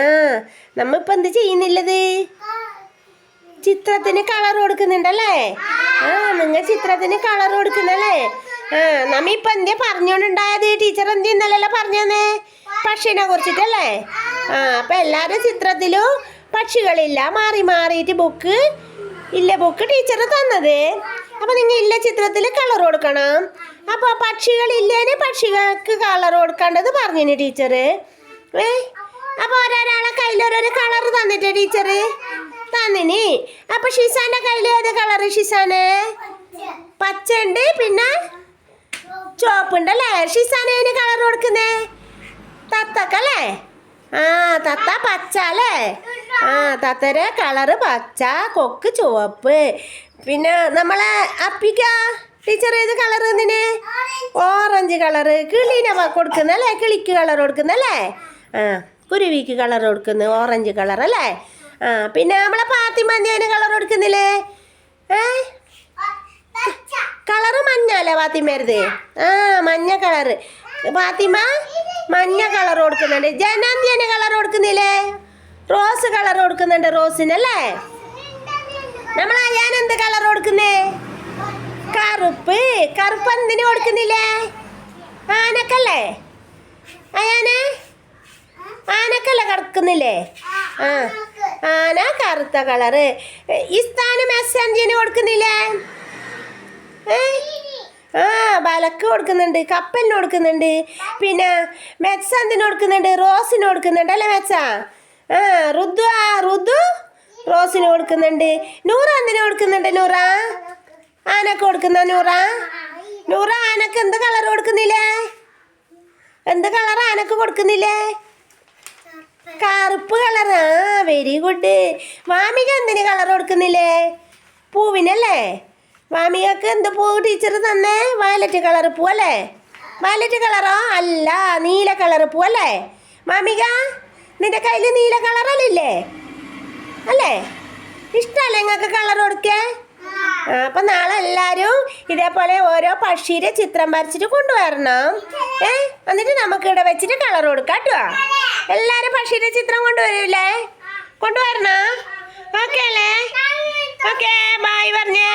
ആ നമ്മ ഇപ്പൊ എന്ത് ചെയ്യുന്നില്ലത് ചിത്രത്തിന് കളർ കൊടുക്കുന്നുണ്ടല്ലേ? ആ നിങ്ങൾ ചിത്രത്തിന് കളർ കൊടുക്കുന്നല്ലേ? ആ നമ്മ ഇപ്പൊ എന്തേ പറഞ്ഞോണ്ടുണ്ടായത് ടീച്ചർ എന്ത് ഇന്നലല്ല പറഞ്ഞേ പക്ഷിനെ കുറിച്ചിട്ടല്ലേ? ആ അപ്പൊ എല്ലാരും ചിത്രത്തിലും പക്ഷികളില്ല. മാറി മാറിയിട്ട് ബുക്ക് ഇല്ല ബുക്ക് ടീച്ചർ തന്നത്. അപ്പൊ നിങ്ങൾ ഇല്ല ചിത്രത്തിൽ കളർ കൊടുക്കണം. അപ്പൊ പക്ഷികളില്ലേന് പക്ഷികൾക്ക് കളർ കൊടുക്കേണ്ടത് പറഞ്ഞു ടീച്ചർ ഏ? അപ്പൊ ഓരോരാളെ കയ്യിൽ ഓരോരോ കളർ തന്നിട്ടേ ടീച്ചറ്? തന്നിനി. അപ്പൊ ഷിസാന്റെ കയ്യിൽ ഏത് കളറ് ഷിസാന്? പച്ച ഉണ്ട് പിന്നെ ചുവപ്പുണ്ടല്ലേ? ഷിസാനേന് കളർ കൊടുക്കുന്നേ? തത്തക്കല്ലേ ആ തത്ത പച്ച അല്ലേ? ആ തത്തരെ കളറ് പച്ച കൊക്ക് ചുവപ്പ്. പിന്നെ നമ്മളെ അപ്പിക്ക ടീച്ചർ ഏത് കളർ എന്തിന് ഓറഞ്ച് കളറ്. കിളീനെ കൊടുക്കുന്നല്ലേ? കിളിക്ക് കളർ കൊടുക്കുന്നല്ലേ? ആ. കുരുവിക്ക് കളർ കൊടുക്കുന്നു ഓറഞ്ച് കളർ അല്ലേ? ആ പിന്നെ നമ്മളെ പാത്തിമന്തിന് കളർ കൊടുക്കുന്നില്ലേ? ഏ? കളറ് മഞ്ഞ അല്ലേ പാത്തിമരുത് ആ മഞ്ഞ കളറ് പാത്തിമ മഞ്ഞ കളർ കൊടുക്കുന്നുണ്ട്. ജനന്തിന് കളർ കൊടുക്കുന്നില്ലേ? റോസ് കളർ കൊടുക്കുന്നുണ്ട് റോസിനല്ലേ നമ്മൾ അയാൻ എന്ത് കളർ കൊടുക്കുന്നേ? കറുപ്പ്. കറുപ്പ് എന്തിനു കൊടുക്കുന്നില്ലേ? ആനക്കല്ലേ? അയാന് ആനക്കല്ലേ കിടക്കുന്നില്ലേ ആ ആന കറുത്ത കളറ്. എസ് അഞ്ചിന് കൊടുക്കുന്നില്ലേ? ആ ബലക്ക് കൊടുക്കുന്നുണ്ട് കപ്പലിന് കൊടുക്കുന്നുണ്ട്. പിന്നെ മെച്ച എന്തിന് കൊടുക്കുന്നുണ്ട് റോസിന് കൊടുക്കുന്നുണ്ട്. അല്ലേ മെച്ച ആ റുദു ആ റുദു റോസിന് കൊടുക്കുന്നുണ്ട്. നൂറ എന്തിന് കൊടുക്കുന്നുണ്ട് നൂറ? ആനക്ക് കൊടുക്കുന്ന നൂറ? നൂറ ആനക്ക് എന്ത് കളർ കൊടുക്കുന്നില്ലേ? എന്ത് കളർ ആനക്ക് കൊടുക്കുന്നില്ലേ? വെരി ഗുഡ് മാമിക എന്തിന് കളർ കൊടുക്കുന്നില്ലേ? പൂവിനല്ലേ? മാമികക്ക് എന്ത് പൂ ടീച്ചർ തന്നേ? വയലറ്റ് കളർ പൂ അല്ലേ? വയലറ്റ് കളറോ? അല്ല നീല കളർ പൂ അല്ലേ? മാമിക നിന്റെ കയ്യിൽ നീല കളറല്ലേ അല്ലേ? ഇഷ്ടമല്ലേ നിങ്ങൾക്ക് കളർ കൊടുക്കേ? അപ്പൊ നാളെ എല്ലാരും ഇതേപോലെ ഓരോ പക്ഷിയുടെ ചിത്രം വരച്ചിട്ട് കൊണ്ടുവരണം. ഏ എന്നിട്ട് നമുക്ക് ഇവിടെ വെച്ചിട്ട് കളർ കൊടുക്കാം കേട്ടോ. എല്ലാരും പക്ഷിയുടെ ചിത്രം കൊണ്ടുവരൂലേ? കൊണ്ടുവരണം? ഓക്കെ അല്ലേ? ഓക്കെ ബായ് പറഞ്ഞേ.